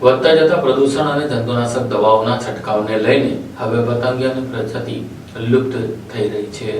વધતા જતા પ્રદૂષણ અને જંતુનાશક દવાઓના છંટકાવને લઈને હવે પતંગિયાની પ્રજાતિ લુપ્ત થઈ રહી છે.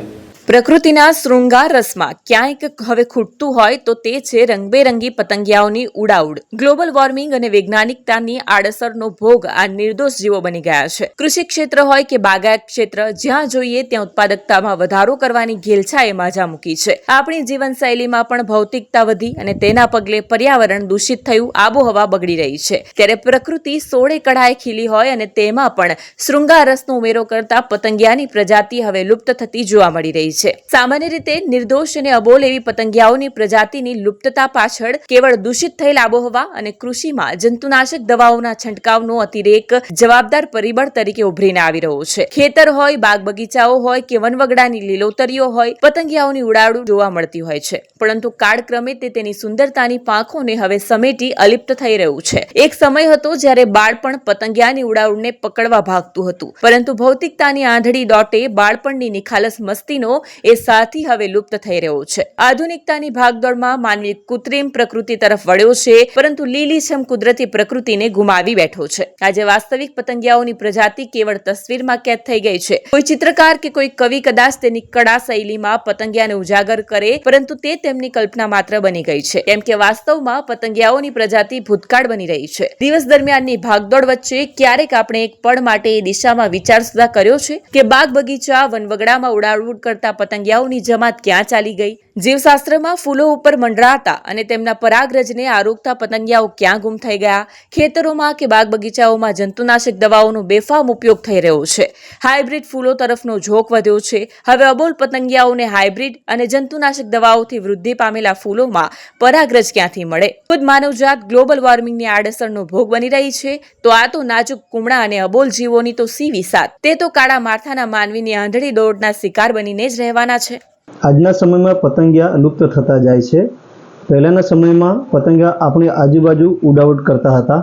પ્રકૃતિના શૃંગાર રસમાં ક્યાંક હવે ખૂટતું હોય તો તે છે રંગબેરંગી પતંગિયાઓની ઉડાઉડ. ગ્લોબલ વોર્મિંગ અને વૈજ્ઞાનિકતાની આડઅસરનો ભોગ આ નિર્દોષ જીવો બની ગયા છે. કૃષિ ક્ષેત્ર હોય કે બાગાયત ક્ષેત્ર, જ્યાં જોઈએ ત્યાં ઉત્પાદકતામાં વધારો કરવાની ઘેલછાએ માજા મૂકી છે. આપણી જીવનશૈલીમાં પણ ભૌતિકતા વધી અને તેના પગલે પર્યાવરણ દૂષિત થયું, આબોહવા બગડી રહી છે. ત્યારે પ્રકૃતિ સોળે કઢાએ ખીલી હોય અને તેમાં પણ શૃંગાર રસનો ઉમેરો કરતા પતંગિયાની પ્રજાતિ હવે લુપ્ત થતી જોવા મળી રહી છે સામાન્ય રીતે નિર્દોષ અને અબોલ એવી પતંગિયાઓની પ્રજાતિની લુપ્તતા પાછળ કેવળ દૂષિત થયેલ આબોહવા અને કૃષિમાં જંતુનાશક દવાઓના છંટકાવનો અતિરેક જવાબદાર પરિબળ તરીકે ઉભરીને આવી રહ્યો છે. ખેતર હોય, બાગ બગીચાઓ હોય કે વનવગડાની લીલોતરીઓ હોય, પતંગિયાઓની ઉડાડું જોવા મળતી હોય છે. પરંતુ કાળક્રમે તે તેની સુંદરતાની પાંખોને હવે સમેટી અલિપ્ત થઈ રહ્યું છે. એક સમય હતો જ્યારે બાળપણ પતંગિયાની ઉડાઉડને પકડવા ભાગતું હતું. પરંતુ ભૌતિકતાની આંધળી દોટે બાળપણની નિખાલસ મસ્તીનો એ સાથી હવે લુપ્ત થઈ રહ્યો છે. આધુનિકતાની ભાગદોડમાં માનવી કૃત્રિમ પ્રકૃતિ તરફ વળ્યો છે, પરંતુ લીલીછમ કુદરતી પ્રકૃતિને ગુમાવી બેઠો છે. આજે વાસ્તવિક પતંગિયાઓની પ્રજાતિ કેવળ તસવીરમાં કેદ થઈ ગઈ છે. કોઈ ચિત્રકાર કે કોઈ કવિ કદાચ તેની કળા શૈલીમાં પતંગિયાને ઉજાગર કરે, પરંતુ તે તેમની કલ્પના માત્ર બની ગઈ છે. કેમ કે વાસ્તવમાં પતંગિયાઓની પ્રજાતિ ભૂતકાળ બની રહી છે. દિવસ દરમિયાનની ભાગદોડ વચ્ચે ક્યારેક આપણે એક પળ માટે એ દિશામાં વિચાર સુધા કર્યો છે કે બાગ બગીચા વનવગડામાં ઉડાડવું કરતા પતંગિયાઓની જમાત ક્યાં ચાલી ગઈ? જીવશાસ્ત્રમાં ફૂલો ઉપર મંડરાતા અને તેમના પરાગરજને આરોગતા પતંગિયાઓ ક્યાં ગુમ થઈ ગયા? ખેતરોમાં કે બાગ બગીચાઓમાં જંતુનાશક દવાઓનો બેફામ ઉપયોગ થઈ રહ્યો છે? હાઇબ્રિડ ફૂલો તરફનો ઝોક વધ્યો છે. હવે અબોલ પતંગિયાઓને હાઇબ્રિડ અને જંતુનાશક દવાઓથી વૃદ્ધિ પામેલા ફૂલોમાં પરાગરજ ક્યાંથી મળે? ખુદ માનવજાત ગ્લોબલ વોર્મિંગની આડઅસરનો ભોગ બની રહી છે. તો આ તો નાજુક કુમળા અને અબોલ જીવોની તો સી વિસાત તે તો કાળા માથાના માનવીની આંધળી દોડના શિકાર બનીને જ રહેવાના છે. આજના સમયમાં પતંગિયા લુપ્ત થતા જાય છે. પહેલાંના સમયમાં પતંગિયા આપણી આજુબાજુ ઉડાવટ કરતા હતા.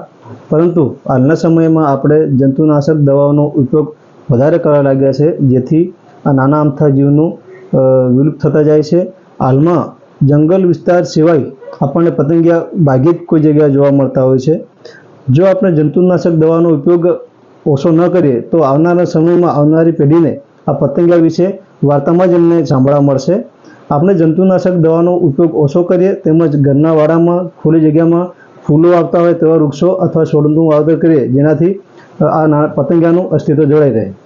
પરંતુ હાલના સમયમાં આપણે જંતુનાશક દવાઓનો ઉપયોગ વધારે કરવા લાગ્યા છે, જેથી આ નાના અમથા જીવનું વિલુપ્ત થતા જાય છે. હાલમાં જંગલ વિસ્તાર સિવાય આપણને પતંગિયા ભાગ્યે કોઈ જગ્યાએ જોવા મળતા હોય છે. જો આપણે જંતુનાશક દવાનો ઉપયોગ ઓછો ન કરીએ, તો આવનારા સમયમાં આવનારી પેઢીને આ પતંગિયા વિશે વાર્તામાં જ એમને સાંભળવા મળશે. આપણે જંતુનાશક દવાનો ઉપયોગ ઓછો કરીએ તેમજ ઘરના વાડામાં ખુલ્લી જગ્યામાં ફૂલો આવતા હોય તેવા વૃક્ષો અથવા છોડનું વાવેતર કરીએ જેનાથી આ પતંગિયાનું અસ્તિત્વ જળવાઈ રહે.